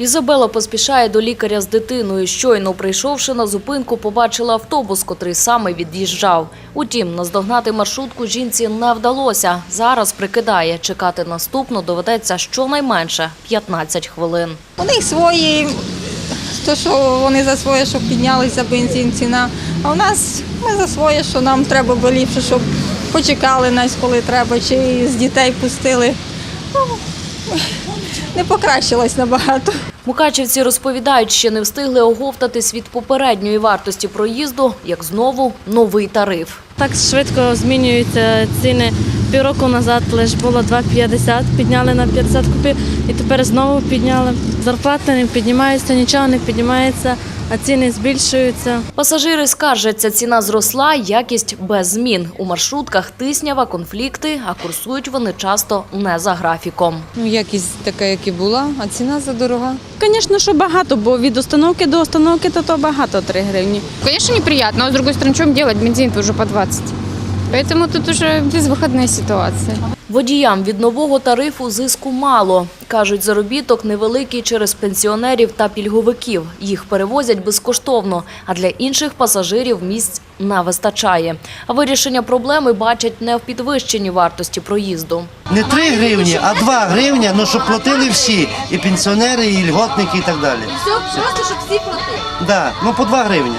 Ізабела поспішає до лікаря з дитиною. Щойно прийшовши на зупинку, побачила автобус, котрий саме від'їжджав. Утім, наздогнати маршрутку жінці не вдалося. Зараз прикидає, чекати наступну доведеться щонайменше 15 хвилин. У них свої, то що вони за своє, щоб піднялися бензин, ціна. А у нас ми за своє, що нам треба було ліпше, щоб почекали нас, коли треба, чи з дітей пустили. Ну, не покращилось набагато. Мукачівці розповідають, що не встигли оговтатись від попередньої вартості проїзду, як знову новий тариф. Так швидко змінюються ціни. Півроку назад лише було 2,50, підняли на 50 купів і тепер знову підняли. Зарплати не піднімається, нічого не піднімається, а ціни збільшуються. Пасажири скаржаться, ціна зросла, якість без змін. У маршрутках тиснява, конфлікти, а курсують вони часто не за графіком. Ну, якість така, як і була, а ціна задорога. Звісно, що багато, бо від установки до установки то, то багато 3 гривні. Звісно, неприємно, а з другой сторони, чому робити делать? Бензин вже по 20. Поэтому тут уже безвыходная ситуация. Водіям від нового тарифу зиску мало. Кажуть, заробіток невеликий через пенсіонерів та пільговиків. Їх перевозять безкоштовно, а для інших пасажирів місць не вистачає. А вирішення проблеми бачать не в підвищенні вартості проїзду. Не 3 гривні, а 2 гривні, ну щоб платили всі, і пенсіонери, і льготники, і так далі. Все, просто щоб всі платили? Да, ну по 2 гривні.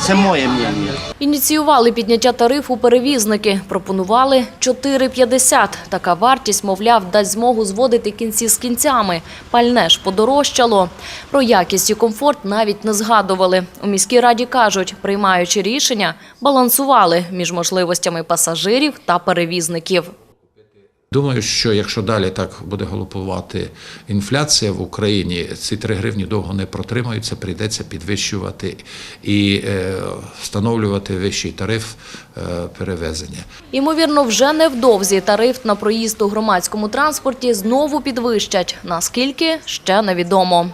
Це моє мнення. Ініціювали підняття тарифу перевізники. Пропонували 4,50. Така вартість, мовляв, дасть змогу зводити кінці з кінцями. Пальне ж подорожчало. Про якість і комфорт навіть не згадували. У міській раді кажуть, приймаючи рішення, балансували між можливостями пасажирів та перевізників. Думаю, що якщо далі так буде галопувати інфляція в Україні, ці 3 гривні довго не протримаються, прийдеться підвищувати і е, встановлювати вищий тариф е, перевезення. Ймовірно, вже невдовзі тариф на проїзд у громадському транспорті знову підвищать. Наскільки – ще невідомо.